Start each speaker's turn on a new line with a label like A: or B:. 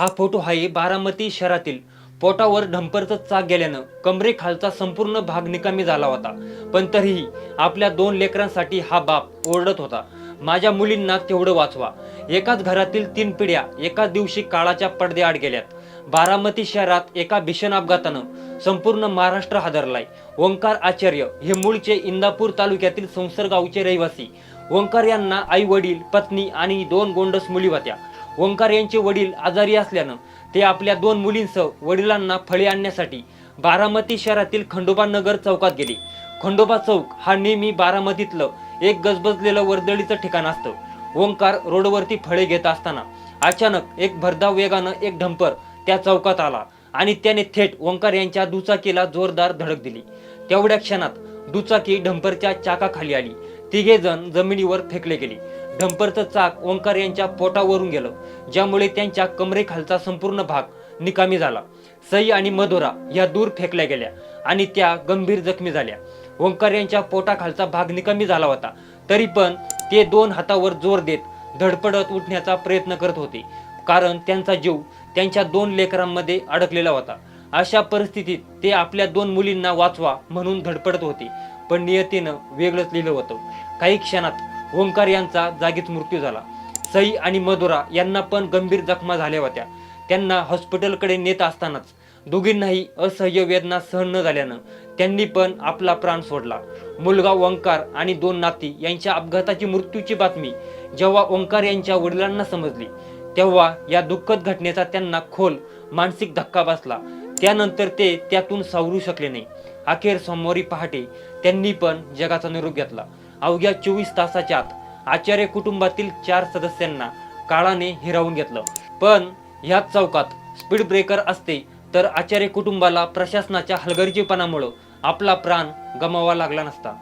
A: हा फोटो आहे बारामती शहरातील पोटावर डंपरचं चाक गेल्यानं कमरेखालचा संपूर्ण भाग निकामी झाला होता. पण तरीही आपल्या दोन लेकरांसाठी हा बाप ओरडत होता. माझ्या मुलींना तेवढं वाचवा. एकाच घरातील तीन पिढ्या एकाच दिवशी काळाच्या पडद्याआड गेल्यात. बारामती शहरात एका भीषण अपघातानं संपूर्ण महाराष्ट्र हादरलाय. ओंकार आचार्य हे मूळचे इंदापूर तालुक्यातील संसरगावचे रहिवासी. ओंकार यांना आई वडील पत्नी आणि दोन गोंडस मुली होत्या. ओंकार यांचे वडील आजारी असल्यानं ते आपल्या दोन मुलींसह वडिलांना फळे आणण्यासाठी बारामती शहरातील खंडोबा नगर चौकात गेले. खंडोबा चौक हा नेहमी बारामतीतलं एक गजबजलेलं वर्दळीचं ठिकाण असतं. ओंकार रोडवरती फळे घेत असताना अचानक एक भरधाव वेगानं एक ढंपर त्या चौकात आला आणि त्याने थेट ओंकार यांच्या दुचाकीला जोरदार धडक दिली. तेवढ्या क्षणात दुचाकी ढंपरच्या चाकाखाली आली. तिघे जण जमिनीवर फेकले गेले. डंपरचं चाक ओंकार यांच्या पोटावरून गेलं ज्यामुळे त्यांच्या कमरेखालचा संपूर्ण भाग निकामी झाला. सई आणि मधुरा या दूर फेकल्या गेल्या आणि त्या गंभीर जखमी झाल्या. ओंकार यांच्या पोटाखालचा भाग निकामी झाला होता तरी पण ते दोन हातावर जोर देत धडपडत उठण्याचा प्रयत्न करत होते कारण त्यांचा जीव त्यांच्या दोन लेकरांमध्ये अडकलेला होता. अशा परिस्थितीत ते आपल्या दोन मुलींना वाचवा म्हणून धडपडत होते पण नियतीनं वेगळंच लिहिलं होतं. काही क्षणात ओंकार यांचा जागीच मृत्यू झाला. सई आणि मधुरा यांना पण गंभीर जखमा झाल्या होत्या. त्यांना हॉस्पिटलकडे नेत असतानाच दोघींनाही असह्य वेदना सहन न झाल्यानं त्यांनी पण आपला प्राण सोडला. मुलगा ओंकार आणि दोन नाती यांच्या अपघाताची मृत्यूची बातमी जेव्हा ओंकार यांच्या वडिलांना समजली तेव्हा या दुःखद घटनेचा त्यांना खोल मानसिक धक्का बसला. त्यानंतर ते त्यातून सावरू शकले नाही. अखेर सोमवारी पहाटे त्यांनी पण जगाचा निरोप घेतला. अवघ्या चोवीस तासाच्या आत आचार्य कुटुंबातील चार सदस्यांना काळाने हिरावून घेतलं. पण ह्याच चौकात स्पीड ब्रेकर असते तर आचार्य कुटुंबाला प्रशासनाच्या हलगर्जीपणामुळं आपला प्राण गमावा लागला नसता.